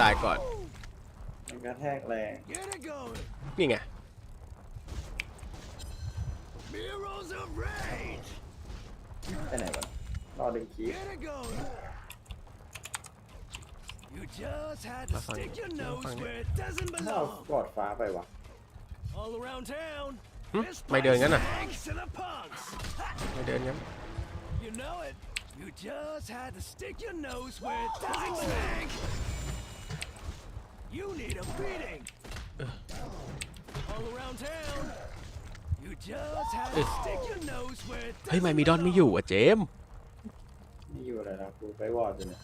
ตายก่อนมันกระแทกแรง Get it going. นี่ไง Mirrors of rage. ไปไหนวะรอดึงคีบ Get it going. You just had to Bác Phan, stick your bác nose Phan. where it doesn't ถ้าเอา belong. กอดฟ้าไปวะ All around town. หึ This ไม่เดิน place งั้นน่ะ stinks to the punks. ไม่เดินงั้น You know it. You just had to stick your nose where it doesn't belong. You need a beating. All around town. You just had to stick your nose where it เฮ้ย doesn't ไมมีดอนไม่อยู่อะเจมส์นี่อยู่อะไรนะกูไปวอร์ดอยู่เนี่ย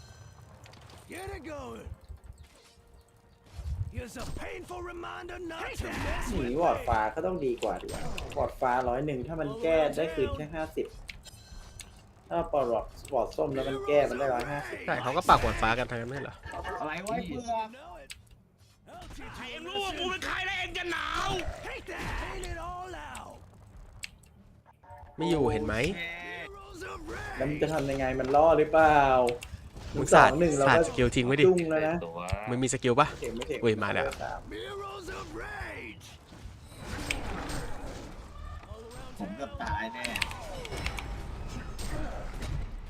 Get it going. Here's a painful reminder not to mess หนี with วอร์ด me. ฟ้าก็ต้องดีกว่าดีกว่าวอร์ดฟ้าร้อยหนึ่งถ้ามันแก้ได้คืนแค่ห้าสิบถ้าปอดวอร์ดวอร์ดส้มแล้วมันแก้มันได้ร้อยห้าสิบใช่เขาก็ปากหวานฟ้ากันทั้งนั้นไม่ใช่เหรออะไรวะไอ้เพื่อ You know it. I'll teach you a รู้ว่ากูเป็น lesson. ใครแล้วเองจะหนาว Take that. Paint it all out. ไม่อยู่เห็นไหม Heroes of แล้วมัน rage. จะทำยังไงมันล่อหรือเปล่ามึงสอสางดหนึ่งเราสาดก็สกิลทิ้งไว้ดิ จุ้งแล้วนะตัวมึงมีสกิลปะเก่งไม่เก่งอุ้ยมาแล้วสม Heroes of rage. All around ผม town. เกือบตายแน่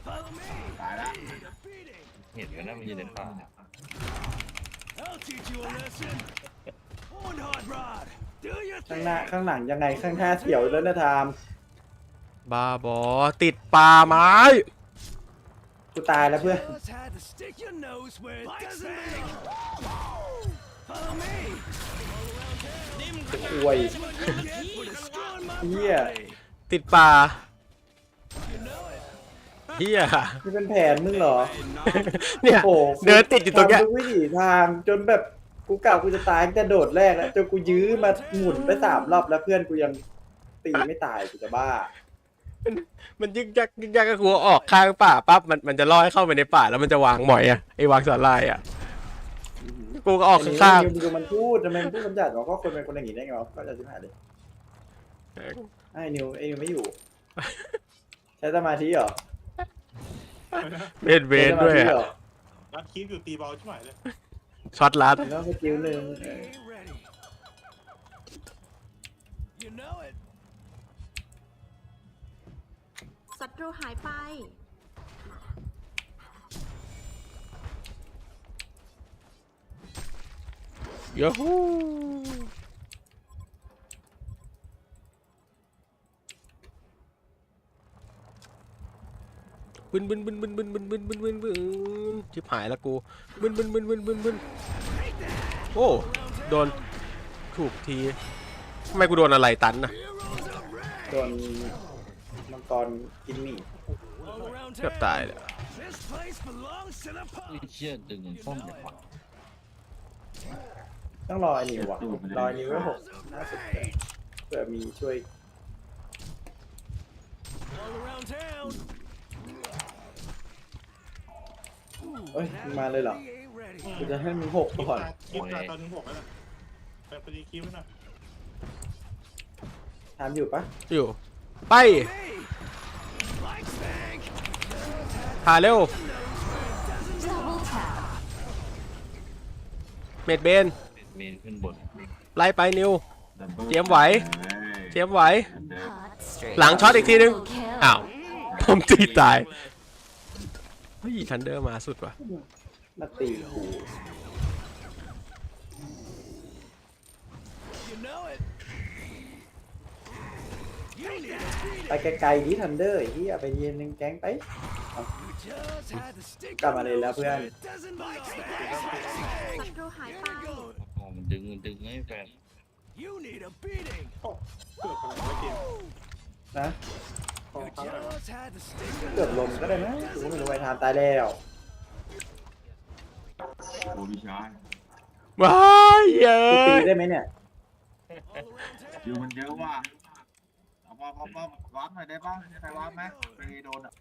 Follow me. ตายละ Need a beating. เห็นกันนะมันอยู่ในป่า I'll teach you a lesson. Horn hard rod. Do your ข้าง thing. หน้าข้างหลังยังไงข้างหน้าเสียวแล้วนะทามบาบอติดป่าไม้ กูตายแล้วเพื่อน Just had to stick your nose where it doesn't belong. Follow me. อวย That's what you get for destroying my Yeah. property. ติดป่า You know it. เฮียนี่เป็นแผนมึงเหรอ เนี่ย โอ้โหเดินติดอยู่ตรงเนี้ยทำทุกวิถีทางจนแบบกูกล่าวกูจะตายตั้งแต่โดดแรกแล้วจนกูยื้อมาหมุนไปสามรอบแล้วเพื่อนกูยังตีไม่ตายกูจะบ้า มันยึกยักยึกยักก็กลัวออกข้างป่าปั๊บมันมันจะล่อให้เข้าไปในป่าแล้วมันจะวางหมอยอะไอ้วางสาลายอะกูก็ออกอันนี้ข้างมึงดูมันพูดทำไมมันพูดคำหยาบวะก็คนเป็นคนอย่างนี้ได้ไงวะก็จะชิบหายเลยๆไอ้นิวไอ้นิวไม่อยู่ ใช้สมาธิเหรอ เวนเวนด้วยใช้สมาธิอะเหรอรัดคลิปอยู่ตีเบาใช่ไหมเลยช็อตลัด แล้วสกิลหนึ่งเออ Be ready. You know it. ศัตรูหายไป ยูฮู บึนบึนบึนบึนบึนบึนบึนบึนบึนบึนชิบหายแล้วกูบึนบึนบึนบึนบึนบึนโอ้โดนถูกทีทำไมกูโดนอะไรตันนะโดนมังกรกินหมี่เกือบตายเลยเชี่ยดึงป้อมจากขวาต้องรอไอ้นิวอะรอไอ้นิวไว้หก Heroes of ห้าสิบ rage. เผื่อมีช่วย All around town. เอ้ยมึงมาเลยเหรอ He ain't ready. กูจะให้มึงหกคลิปก่อน ตายคลิปตายตอนหนึ่งหกแล้วนะแต่พอดีคลิปนะถามอยู่ปะอยู่ ไป Me. Like Spank. พาเร็วเมดเบน เมนขึ้นบนไล่ไปนิว เตรียมไหวเทียมไหวหลัหลังงช็ช็ออตตอีอีกกทีทีนึนึงงอ้าว ผมตีตาย เฮ้ยทันเดอร์มาสุดว่ะมาตีกู You know it. You need a beating. ไปไกลๆดิทันเดอร์ที่ไปเย็นหนึ่งแก๊งไป You just had to stick กลับ your มาเลยแล้ว nose เพื่อน where it doesn't belong. ศัตรูหาย Get ไป it going. อ๋อมันดึงมันดึงให้แฟน You need a beating. เกิดอะไรไม่เกมนะ ขอ You เขาอะไรวะ just had to stick your เกือบลมก็ได้นะกูก็ไม่รู้ไอ้ทานตายแล้วโอ้พี่ชายว้ายเย้กูตียได้ไหมเนี่ย all around town. อยู่มันเยอะว่ะเอาป้อมป้อมป้อมวัดหน่อยได้ป่ะใครวัดไหมไปโดนอะ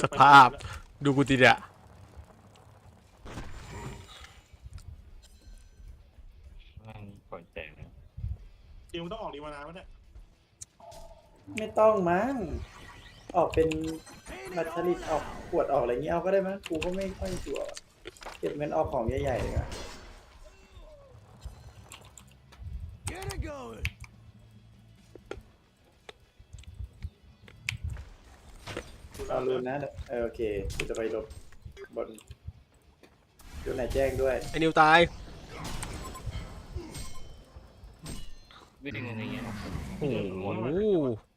สภาพ ดูกูตีเดียปล่อยแตกคิวต้องออกดีมานานวะเนี่ยไม่ต้องมั้ง ออกเป็นบัตรสลิตออกขวดออกอะไรเงี้ยเอาก็ได้มั้งกูก็ไม่ค่อยจัวร์เก็บเมนออกของใหญ่ๆเลยอะเอาลูนนะเออโอเคกูจะไปหลบบนดูไหนแจ้งด้วยไอ้นิวตายไม่งยัไงเงี้ยโอ้โห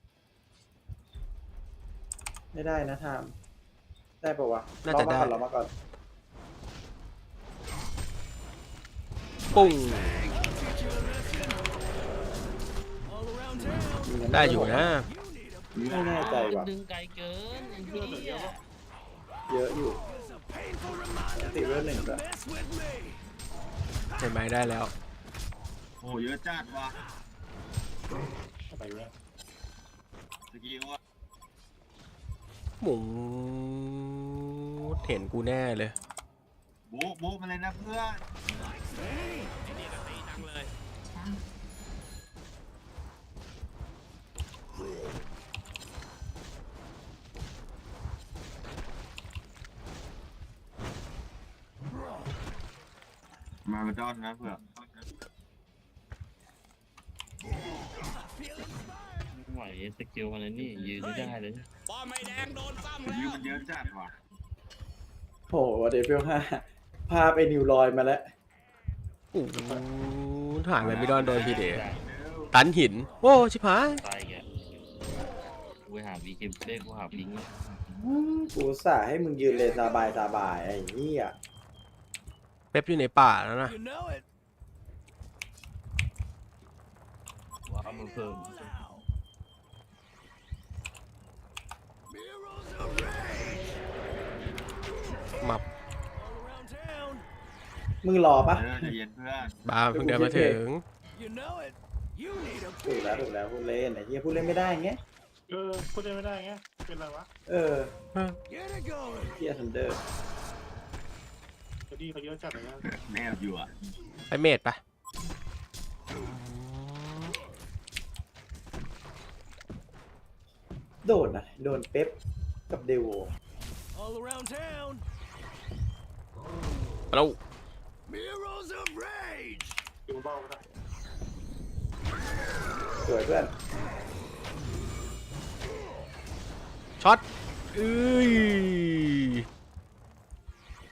ไม่ได้นะทาม ได้ปะวะน่าจะได้ รอมาก่อนปุ้ง All around town. รอมาก่อนได้อยู่นะ You need a ไม่แน่ใจว่ะ ดึงไกลเกินไอ้เหี้ยเยอะอยู่ It's a painful reminder ติดเรื่องหนึ่งด้วย mess with me. เห็นไหมได้แล้ว โอ้เยอะจัดว่ะอะไรวะสกิลอะ หมูเห็นกูแน่เลยโบ๊บ๊มาเลยนะเพื่อนมาเป็นดอนนะเพื่อน ไหวสกิลมันนี่ยืนไม่ได้เลยสกิลมันเยอะจัดว่ะโหเดฟิลห้าพาไปนิวลอยมาแล้ว โอ้โหถ่ายไปไม่โดนโดนพีเดตันหิน โอ้ชิบหายตายแกกูไปหาวีเกมเล่นกูหาพิงค์กูอุตสาห์ให้มึงยืนเลยสบายสบายๆไอ้เหี้ยเป๊ปอยู่ในป่าแล้วนะ You know it. ว้าวมือเพิ่ม มับ All around town. มึงรอปะเออใจเย็นเพื่อนบ้าเพิ่งเดินมาถึง You know it. You need a ถูกแล้วถูกแล้วพูดเล่นไอ้เหี้ยพูดเล่นไม่ได้ไงเออพูดได้ไม่ได้ไงเป็นไรวะเออ Get it going. เหี้ยทันเดอร์เดี๋ยวดีเขาเยอะจัดเลยนะแนบอยู่อะไปเมดปะโดนอะโดนเป๊ปกับเดโว All around town. แล้ว Mirrors of rage. อยู่เบาก็ได้สวยเพื่อนช็อตเอ้ย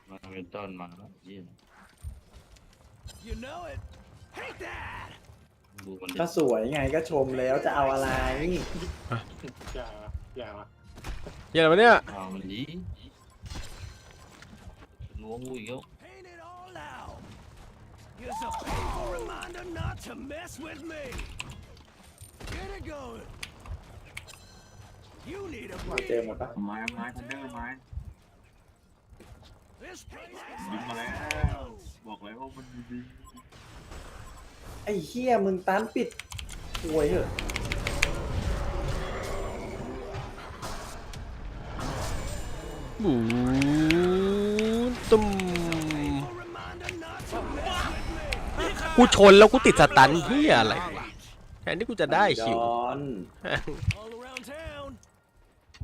มาเป็นต้นมาแล้วยี่ You know it. Hate that. ดูมันก็สวยไงก็ชมแล้วจะเอาอะไร อย่าอย่าว่ะเหี้ยอะไรวะเนี่ยเอามันดีล้วงกูอีกแล้ว Paint it all out. It's a painful reminder not to mess with me. Get it going. You need a เจอหมดปะไม้ไม้ทันเดอร์ไม้ This place ยิงมาแล้วบอกเลยว่ามันดีไอ้เหี้ยมึงตันปิดหวยเหอะหมูตุ้ม reminder not to mess with me. กูชนแล้วกูติดสตันเฮียอะไรวะแทนที่กูจะได้คิวดอน All around town.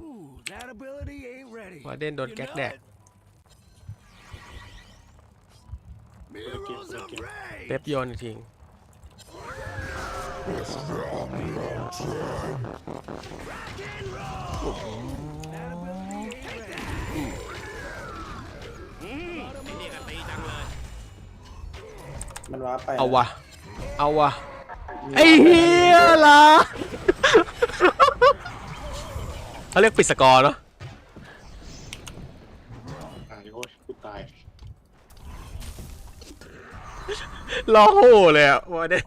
Ooh, that ability ain't ready. วาเดนโดน You แก๊ก know แดก it. Mirrors of rage. เป๊ปโยนจริง That ability ain't ready. มันว้าไปเอาวะเอาวะไอ้เฮียล่ะเขาเรียกปิดสกอร์เนาะตายโอ้ยกูตายรอโหเลยอะวาเดน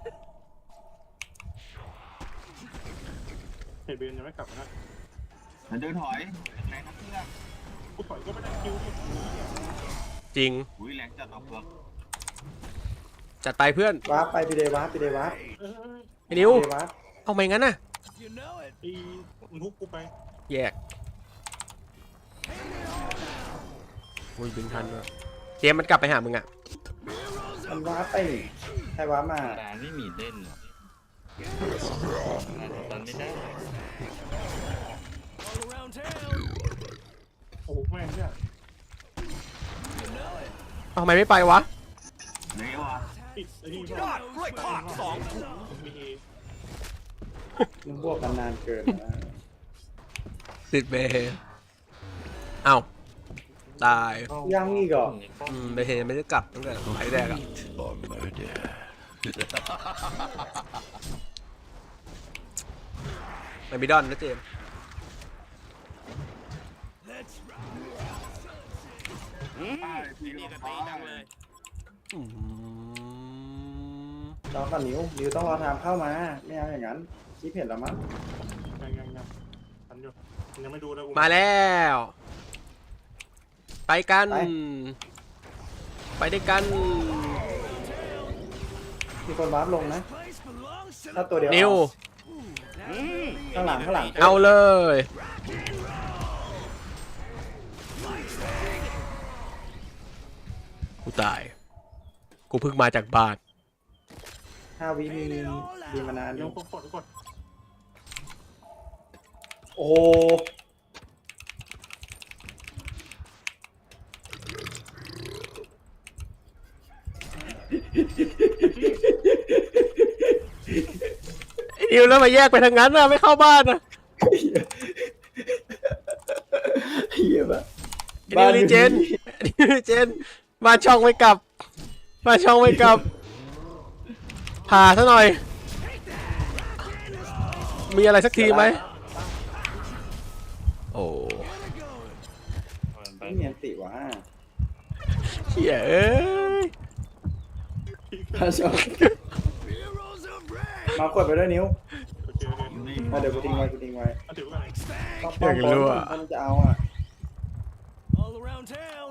เฮเบนยังไม่กลับนะทันเดอร์ถอยแรงนะเพื่อนกูถอยก็ไม่ได้คิวดิจริงอุ้ยแรงจัดเอาเปลือก จัดไปเพื่อนว้าไปพี่เดว้าพี่เดว้าเอ้ยไอ้นิวพี่เดว้าเอาไม่งั้นน่ะ You know it. ไอ้มึงทุบกูไปแยกอุ้ยบินทันด้วยเจมส์มันกลับไปหามึงอะมันว้าไปนี่ใครว้ามาตาไม่มีเล่นหรอกตอนไม่ได้ All around town. โอ้โหแม่งเนี่ย You know it. เอาทำไมไม่ไปวะเละว่ะ ติดไอ้นี่ยอดกล้วยทอดสองถุงมีเอมึงบวกกันนานเกินนะติดเบเอ้าตายยังอีกเหรออืมเบเฮไม่ได้กลับตั้งแต่ไฟแรกอะไม่มีดอนนะเจมส์ใช่พี่ก็ตีจังเลยอืม รอก่อนนิ้วนิ้วต้องรอทามเข้ามา ไม่เอาอย่างนั้นคิดเห็นแล้วมั้งยังยังยังทันอยู่มันยังไม่ดูเลยกูมาแล้ว ไปกัน ไปด้วยกัน มีคนวาร์ปลงนะ Place belongs to ถ้าตัวเดียวนิว ข้างหลังข้างหลังเอาเลย กูตาย กูเพิ่งมาจากบ้าน ห้าวิมีมีมานานเดี๋อยวยู่กดกดกดโอ้ไอ้นิวแล้วมาแยกไปทางนั้นนะไม่เข้าบ้านนะเหี้ยปะไอ้นิวรีเจนไอ้นิวรีเจนมาช่องไม่กลับมาช่องไม่กลับ ผ่าซะหน่อย มีอะไรสักทีไหม โอ้ไม่มีอันติวะเหี้ยเอ้ยถ้าชอบ Heroes of Rage. มากดไปด้วยนิ้วโอเคโอเคมาเดี๋ยวกูทิ้งไว้กูทิ้งไว้เอาถือไว้ก่อนต้องป้องบนถ้ามันจะเอาอะ All around town.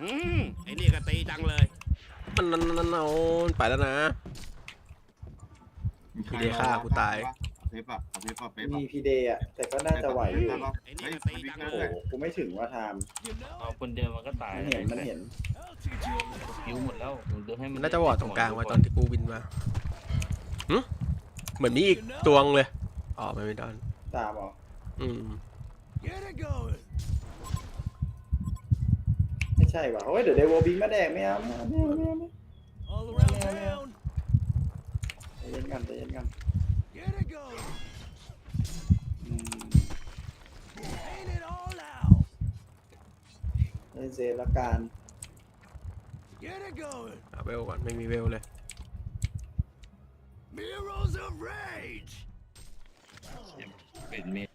อืมไอ้นี่ก็ตีจังเลย มันนั่นนั่นเอาไปแล้วนะพี่เดฆ่ากูตายเป๊ปอะเป๊ปอะเป๊ปมีอะพีเดย์อะ แต่ก็น่าจะไหวอยู่ไอ้นี่เฮ้ยก็ตีมังโอ้โหกูไม่ถึงว่าทาม You know เอาคนเดียวมันก็ตายมันเห็นมันเห็นคิวหมดแล้วมึงดูให้มันน่าจะวอดตรงกลางไว้ตอนที่กูวินมาหึเหมือนมีอีกตวงเลยอ๋อไม่ไม่ดอนตามเหรออืม ใช่ว่ะโอ้ยเดี๋ยวเดวบิงมาแดกไม่เอาไม่เอาไม่เอาไม่เอาไม่ All around town. เอาใจเย็นกันใจเย็นกัน Get it going. อืม Paint it all out. เล่นเซฟละกัน Get it going. เอาเวลก่อนไม่มีเวลเลย Heroes of Rage. เป็นเมน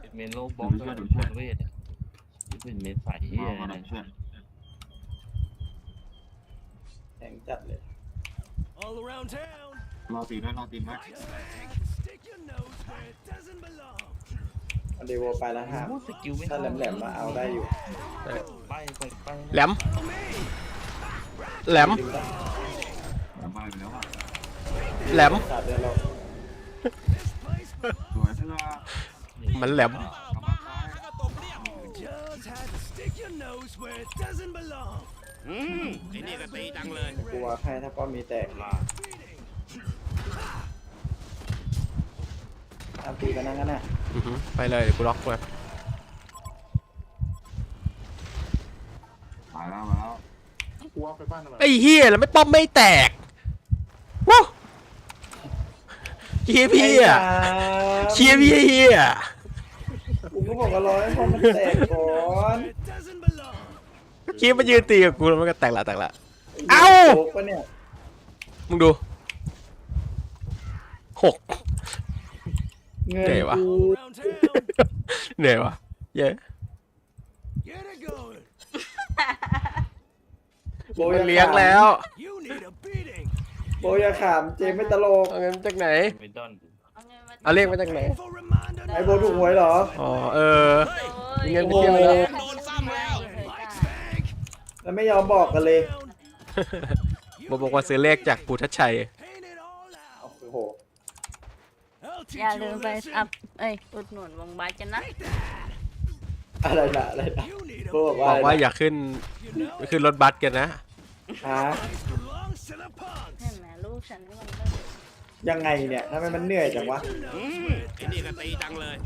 เป็นเมนโลบ็อกซ์เป็นคนเวทอะ เป็นเมนใสเฮียมานะเพื่อนแข็งจัดเลย All around town. รอตีนไว้รอตีนไว้ Bang. Stick your nose where it doesn't belong. เอาเดวไปแล้วฮะพูดสกิลไม่ถ้าแหลมๆมาเอาได้อยู่ไปไปไปแหลม แหลม ดึงได้ทำมาไปแล้วอะแหลม ขาดเดี๋ยวเรา This place สวยเพื่อมันแหลมทำมาซ้าย just had to stick your nose where it doesn't belong. อืมไอ้นี่ก็ตีจังเลยกลัวให้ถ้าป้อมมีแตกลาตามตีกันนั่งกันน่ะอือหือไปเลยเดี๋ยวกูล็อกไว้ตายแล้วมาแล้วกูว่าไปบ้านทำไมไอ้เฮียแล้วไม่ป้อมไม่แตกวู้เฮียพี่อะเชียพี่เฮียกูก็ บอกว่าร้อยป้อมมันแตกก่อน Where it doesn't belong. เคียมันยืนตีกับกูแล้วมันก็แตกละแตกละเอ้าโจ๊กปะเนี่ยมึงดูหก เงินเหนื่อยวะ กู Around town. เหนื่อยวะเย้ Get it going. โบมันยาเลี้ยงแล้ว You need a beating. โบยาขามเจมไม่ตลกเอาเงินมาจากไหน ไม่ดอน เอาเลขมาจากไหน For reminder. ไอโบถูกหวยเหรอ อ๋อ เออ มีเงินไปโอ้โหเที่ยวแล้ว โดนซ้ำแล้ว Like Spank. แล้วไม่ยอมบอกกันเลยบบอกว่าซื้อเลขจากปูทัชชัย Paint it all out. โอ้โห I'll teach อย่า you ลื a มไป lesson. อัพเอ้ยอุดหนุนวงบาสกันนะ อะไรนะอะไรนะ You need a โบบอกบว่าอกว่าอะไรอนะย่าขึ้น You know ขึ้นรถบัสกันนะ ฮะ Place belongs to the punks. เห็นไหมลูกฉันนี่มันก็ ยังไงเนี่ยทำไมมันเหนื่อยจังวะอืมไอ้นี่ก็ตีจังเลย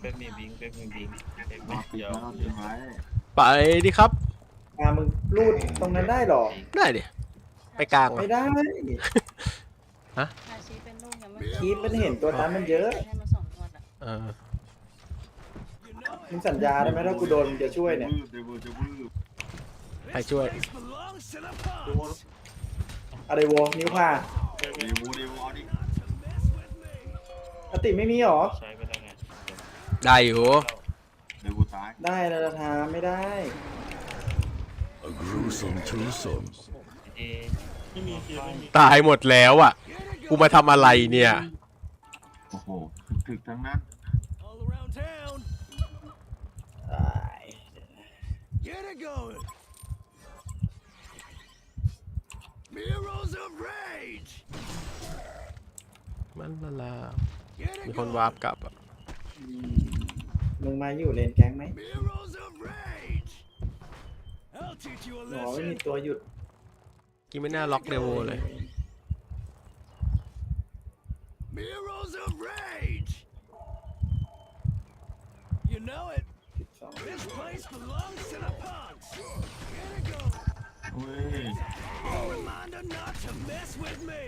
เป๊ปมีบิงเป๊ปมีบิงเป๊ปรอตีนเดี๋ยวไว้รอตีนไว้ไปดิครับมามึงรูดตรงนั้นได้เหรอ ได้ดิ ไปกลางไม่วะได้อาชีเป็นลูกยังไม่คีปมันเห็นตัวนั้นมันเยอะให้มาสองงวดอะเออมึงสัญญาได้ไหมถ้ากูโดนมึงจะช่วยเนี่ยเดี๋ยวกูจะวืบใครช่วย This belongs to the ดู punks. อะไรโวนิ้วพา เดี๋ยวเดี๋ยวกูเดี๋ยวกูเอาดิ Mess with me. อติไม่มีหรอ ใช้ไปได้ไงได้อยู่เดี๋ยวกูตายได้แล้วทาไม่ได้ A gruesome twosome. เอไม่มีเกียร์ไม่มีตายหมดแล้วอะ กูมาทำอะไรเนี่ย โอ้โหถึกๆทั้งนั้น All around town. ตาย Get it going. Mirrors of rage. มันละลา Get มี it คนวาร์ป going. กลับอะมึงมาอยู่เลนแก๊งไหม Mirrors of rage. I'll teach you a หมอไม่มี lesson. ตัวหยุดกินไม่น่าล็อกเดโวเลย Mirrors of rage. You know it. 12 This place belongs to the punks. Get it going. เว้ย A reminder not to mess with me.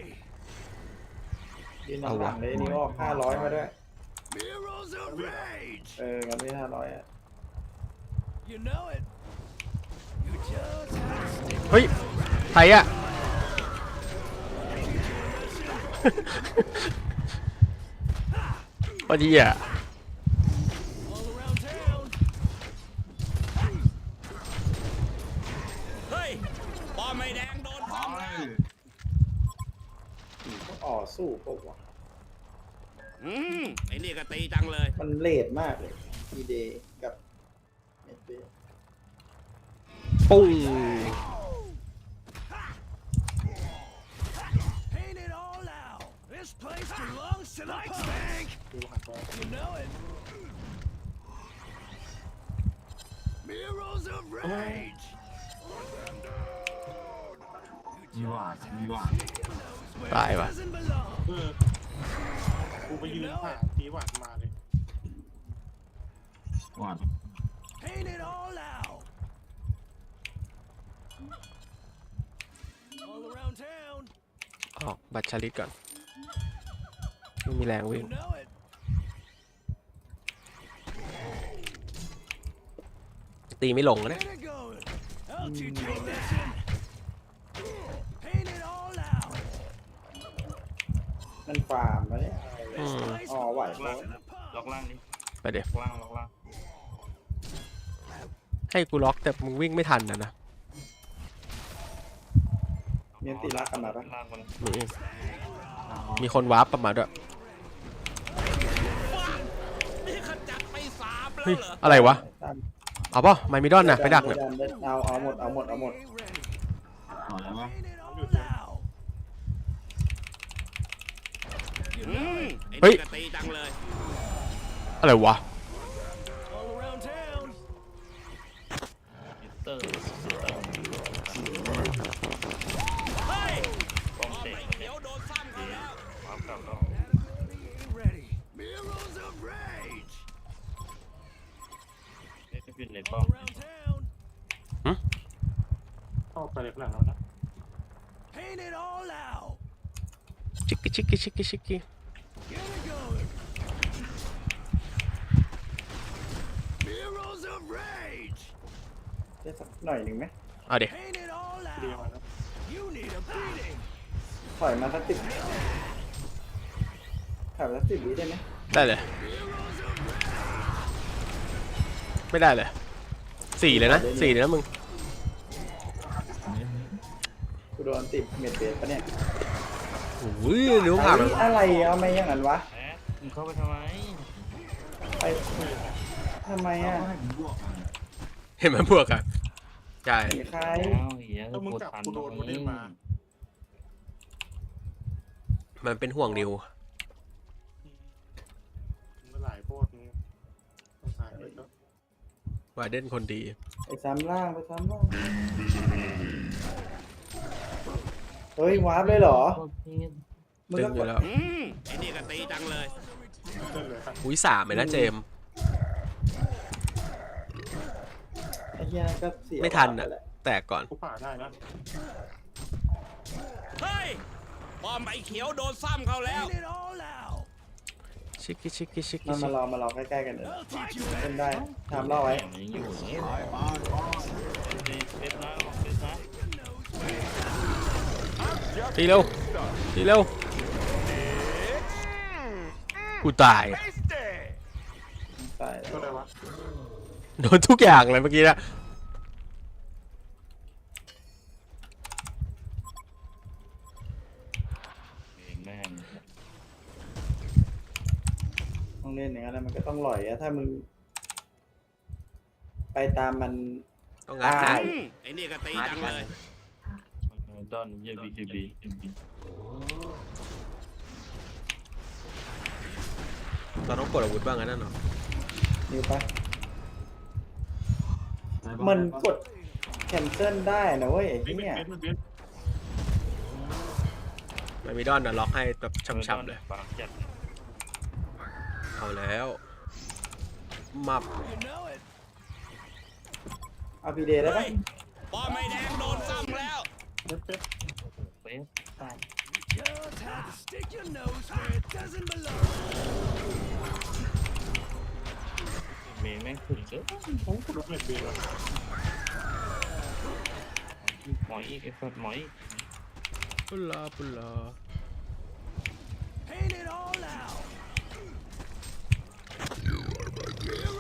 ยืนหลังๆเลยนี่ออก500มาด้วย Mirrors of rage. เออกันไม่500อะ You know it. You just have to stick เฮ้ยใครอะพอดีอะ อ๋อสู้ปะวะอืมไอ้นี่ก็ตีจังเลย มันเลทมากเลยอีเดย์กับเมดเบย์ปุ้ง Paint it all out. This place belongs to the punks. ดูหักไป You know it. Mirrors of rage. มีหวานมีหวาน ตายว่ะ Doesn't belong. เออกูไปยืนผ่าตีหวานมาเลยหวาน Paint it all out. All around town. ออกบัตรชาลิตก่อนไม่มีแรงวิ่ง You know it. ตีไม่ลงนะ Get it going. I'll teach you a lesson. มันฟาร์มมาเนี่ย This Hmm. place Oh, what? belongs to the ล็อก punks. ล่างนี้ไปเดี๋ยวล็อกล่างล็อกล่างให้กูล็อกแต่มึงวิ่งไม่ทันนะนะเมียนตีรักกันมาปะล่างมาเลยมีมีคนวาร์ปกลับมาด้วยนี่ขจัดไปสามแล้วเฮ้ยเหรออะไรวะตามเอาป่ะไมมิดอนนะไปดักเนี่ยเอาเอาหมดเอาหมดเอาหมด Ain't ready. หวานแล้วปะ Paint it all out. อืมไอ้ เฮ้ยนี่ก็ตีจังเลยอะไรวะ All around town. มิเตอร์มิเตอร์เฮ้ยป้อมปอมเตะไม่เขียวโดนซ้ำเขาแล้ววาร์ปกลับแล้ว Ain't ready. Mirrors of rage. เอ๊ะเป็นในป้อ All ม around town. เข้าไปเลยขนาดนั้นนะ Paint it all out. ชิกกี้ชิกกี้ชิกกี้ชิกกี้ Get it going. Mirrors of rage. ได้สักหน่อยหนึ่งไหมเอาเดี๋ยว Paint it all เดียว out. นะ You need a beating. ถอยมาสักสิบถอยมาสักสิบวิได้ไหมได้เลย ไม่ได้เลยสี่เลยนะสี่เลยนะมึงกูโดนติดเม็ดเบสปะเนี่ย โอ้ยนิ้วผ่านเฮ้ยอะไรเอาไม่อย่างนั้นวะแอ๊ะมึงเข้าไปทำไมไปทำไมอะให้ผมบวกมันเห็นไหมพวกอะใช่มีใครอ้าวเหี้ยถ้ามึงปวดจับทันกูโดนมันได้มามันเป็นห่วงนิวมันหลายโพดมึงต้องหายไปก็วาเดนคนดีไปซ้ำล่างไปซ้ำล่าง เฮ้ยวาร์ปเลยเหรอโคตรเท่มึงตึก็งกอยู่ดแล้วอืมไอ้นี่ก็ตีจังเลยเล่นเลยครับอุ้ยสามเลยนะเจมส์ ไอ้เหี้ยนั่นก็เสียไม่ทันอะวาร์ปปแหลแตกก่อน กูป่าได้นะเฮ้ยป้อมไอ้เขียวโดนซ้ำเขาแล้ว Clean it all out. ชิคกี้ชิคกี้ชิคมากี้ชิมารอมารอใกล้ๆกันเออ I'll teach you เล่นได้ทำล่อไว้แหมยังอยู่เนี่ยไปบ้านบ้านเอ็ดนะเอ็ดนะ ตีเร็วตีเร็วกูตาย ตายก็ได้วะโดนทุกอย่างเลยเมื่อกี้นะเองแม่งต้องเล่นอย่างนั้นแล้วมันก็ต้องหล่อยอะถ้ามึง ไปตามมัน ต้องงัดตายอืมไอ้นี่ก็ตีจังเลย ดอนเยี่ยบีเคบีเราต้องกดอาวุธบ้างนะนั่นเนาะนิวปะมันกดแคนเซิลได้นะเว้ยไอ้เบนเนี่ยเบนเบนมันมีดอนนะล็อกให้แบบช่ำๆเลยปากจัดเอาแล้วมับ You know it. เอาพีเดย์ได้ปะเฮ้ยป้อมไอ้แดงโดนซ้ำแล้ว เป๊ะเป๊ะเป๊ะตาย Just had to stick your nose where it doesn't belong. เมย์แม่งขึ้นเยอะโอ้กูโดนเน็ตเบลหมอยอีกไอ้สัตว์หมอยปุลลาปุลลา Paint it all out.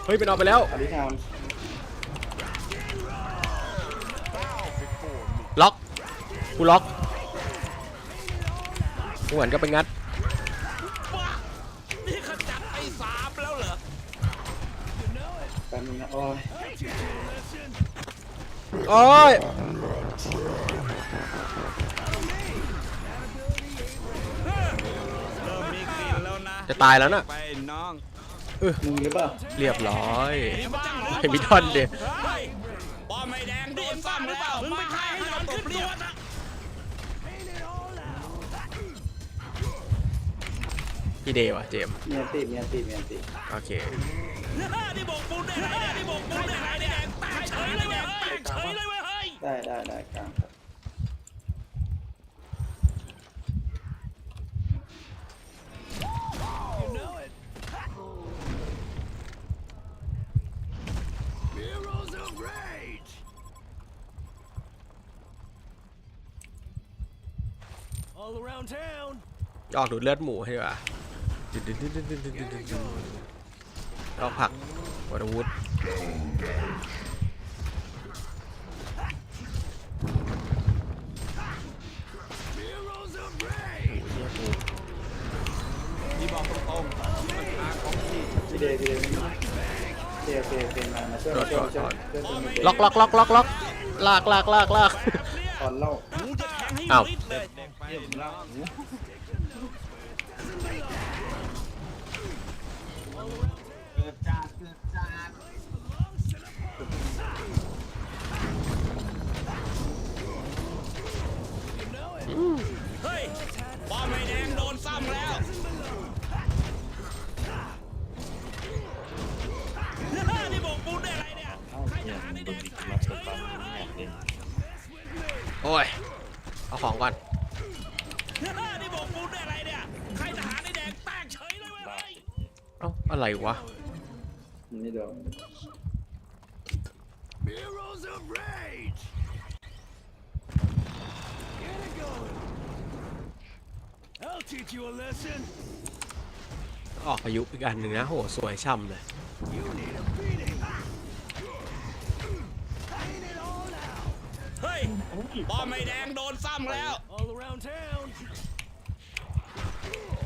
เฮ้ยเป็นเอาไปแล้ว อลิทอก กูล็อกกูเหมือนกับไปงัดว้านี่ขจัดไปสามแล้วเหรอแป๊บนึงนะโอ้ย I'll teach you a lesson. โอ้ยเริ่มมีกลิ่นแล้วนะจะตายแล้วน่ะ ไปน้องมึงหรือเปล่าเรียบร้อยนี่บ้างเหรอเห็นพี่ทอนดิเฮ้ยป้อมไอ้แดงโดนซ้ำแล้วมึงไม่ใช่ให้มันขึ้นตัวนะ พี่เดย์วะเจมส์เมียนติเมียนติเมียนติโอเค นี่บอกปูนได้ไงเนี่ยนี่บอกปูนได้ไงเนี่ยแตกเฉยเลยเว้ยแตกเฉยเลยเว้ยเฮ้ยได้ได้ได้กลางครับ You know it. Heroes of Rage. All around town. ออกดูดเลือดหมูให้ดีกว่า ลอกผักวัตวุธ Heroes of Rage. นี่บอกตรงๆมันหาของดีพี่เดย์พี่เดย์พี่เดย์โอเคโอเคมามาช่วยมาช่วยมาช่วยช่วยตัวนี้ล็อกล็อกล็อกล็อกล็อกลากลากลากลากตอนเล่ากูจะแทงให้อ้าวมิดเลยเยี่ยมละ โอ้ย เอาของก่อน นี่บอกปูนได้อะไรเนี่ย ใครทหารไอ้แดงแตกเฉยเลยเว้ยบ้าเฮ้ยเอ้า อะไรวะ ไม่โดน Heroes of Rage. Get it going. I'll teach you a lesson. ออกอายุอีกอันหนึ่งนะ โห สวยช่ำเลย You need ป้อมไอ้แดงโดนซ้ำแล้ว All around town.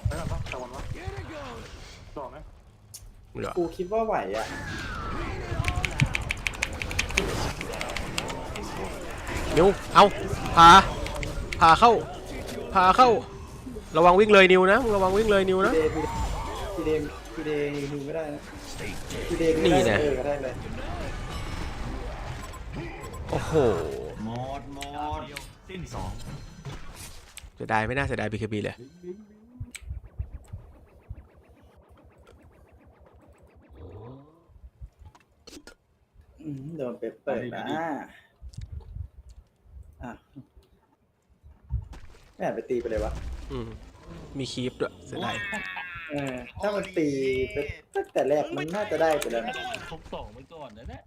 ไปแล้วปะตะวันวะ Get it going. ต่อไหมเหลือกูคิดว่าไหวอะนิวเอาพาพาเข้าพาเข้า ระวังวิ่งเลยนิวนะมึงระวังวิ่งเลยนิวนะ พี่เดย์พี่เดย์พี่เดย์ดูไม่ได้นะพี่เดย์ดูนี่ไม่ได้นะ เออก็ได้เลยโอ้โหหมดหม ดเสียดายไม่น่าเสียดาย BKB เลย อืมโดนเปปเปิดนะอะไม่อ่านไปตีไปเลยวะ อืมมีคีปด้วยเสียดายเออ ถ้ามันตีไปตั้งแต่แรกมันน่าจะได้ไปแล้วนะ ทุบสองไปก่อนนะเนี่ย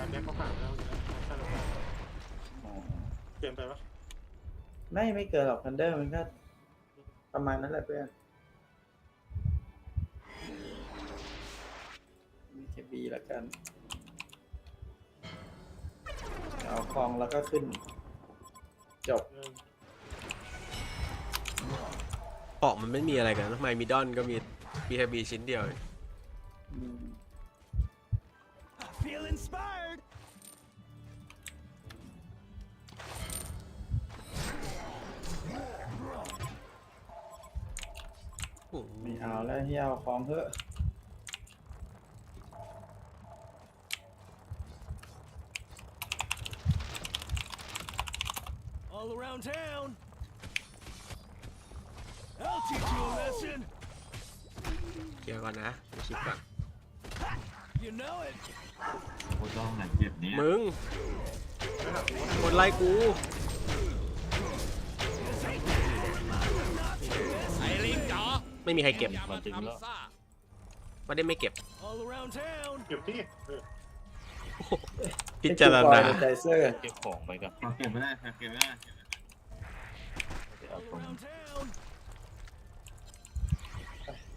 กูจะไปแบ็คเขาผ่านแล้วอยู่แล้วใช่หรือเปล่าเปลี่ยนไปปะไม่ไม่เกินหรอกพันเดอร์มันก็ประมาณนั้นแหละเพื่อนมีแค่บีแล้วกัน เอาคลองแล้วก็ขึ้น จบ เออออกมันไม่มีอะไรกันทำไมมีดอนก็มีมีแค่บีชิ้นเดียวเองอืม I feel inspired. โอ้โห ไม่เอาแล้วเฮียเอาคลองเถอะ All around town. I'll teach you a lesson. เคลียร์ก่อนนะเดี๋ยวคิดก่อน You know it. กูต้องไหนเจ็บเนี่ยมึงคนไล่กูไอ้ลิงจ๋อไม่มีใครเก็บอย่ามาทำซ่าไม่ได้ไม่เก็บ All around town. เก็บที่เออพิจารณาไอ้จุกบอยในใจเซอร์เก็บของไปกับเก็บไม่ได้เก็บไม่ได้เดี๋ยวเอา All ของ around town.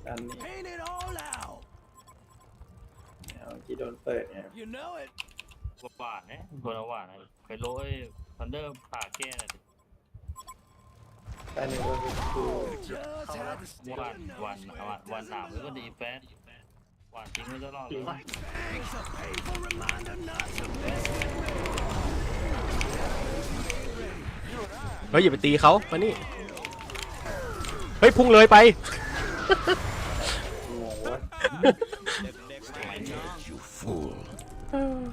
อัน นี้ Paint it all out. เอาเมื่อกี้โดนเปิดไง You know it. หวานนะคนละหวานนะไปโรยทันเดอร์ผ่าแก้หน่อยดิแต่หนึ่งก็คือคู Just had to stick หวาน your หวาน nose หวานหวานหนามแล้วก็ดีแฟนหวานจริงไม่ต้องรอดเลย Thanks, a painful reminder not to mess with เฮ้ยอย่าไปตีเขามานี่ เฮ้ยพุ่งเลยไป งงวะ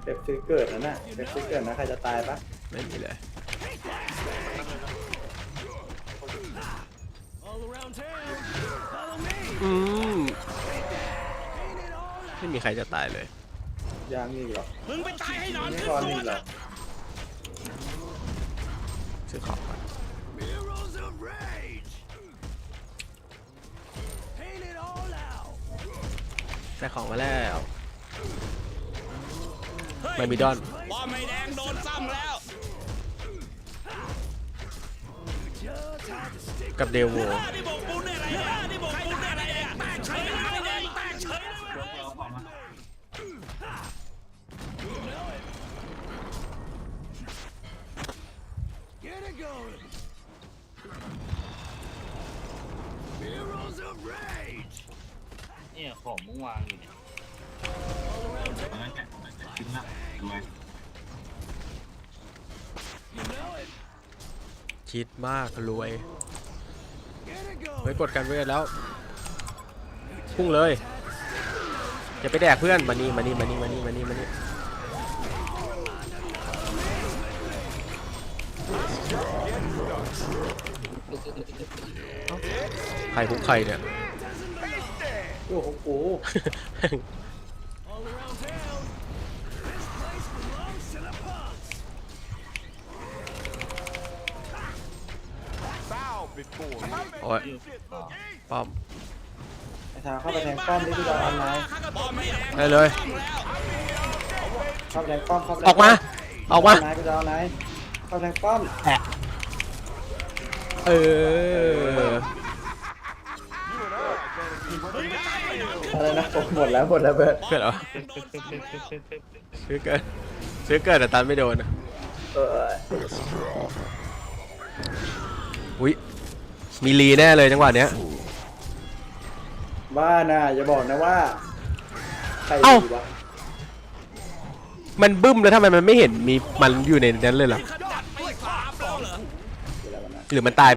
เด็กซื้อเกิดนะน่ะเด็กซื้อเกิดนะใครจะตายปะไม่มีเลย all around town. Follow me. อืม Paint it all out. ไม่มีใครจะตายเลยยังอีกหรอมึงไปตายให้นอนไม่ขึ้นพอตัมีวหรอซื้อของก่อน Heroes of Rage. Paint it all out. ได้ของมาแล้วเฮ้ย ไม่มีดอนบอมไม่แดงโดนซ้ำแล้ว Just had to stick กับเดวโวอ่านี่บอกปูนได้ไรเนี่ยนี่บอกปูนได้ไรเนี่ยแตกเฉยเลยไอ้แดงแตกเฉยเลยเว้ยเอาของมา Get it going. Heroes of Rage. เนี่ยของมึงวางอยู่เนี่ย ตอนนั้นแกะชิ้นละรวย You know it. คิดมากรวย Get it เฮ้ย going. ปลดกันเวทแล้ว พุ่งเลยอย่าไปแดกเพื่อนมานี่มานี่มานี่มานี่มานี่มานี่เอ้าใครพุกใครเนี่ยโอ้โหกู All around town. This place belongs to the punks. โอ้ยป้อมไอ้ทางเข้าไปแทงป้อมที่จะเอาไม้ไม่แดงได้เลย เข้าไปแทงป้อมเข้าไปแทงออกมา ออกมาไม้กูจะเอาไม้เข้าไปแทงป้อมเออ อะไรนะผมหมดแล้วหมดแล้วเบิร์ดเกิดเหรอเป๊ะเป๊ะเป๊ะเป๊ะเป๊ะเป๊ะเป๊ะซื้อเกินซื้อเกินแต่ตันไม่โดนอะเอออุ้ย มีรีแน่เลยจังหวะเนี้ยบ้าน่ะอย่าบอกนะว่าใครเอ้า ดีวะมันบึ้มแล้วทำไมมันไม่เห็นมีมันอยู่ในนั้นเลยเหรอขนาดไปสามแล้วเหรอเดี๋ยวแล้วนะ หรือมันตาย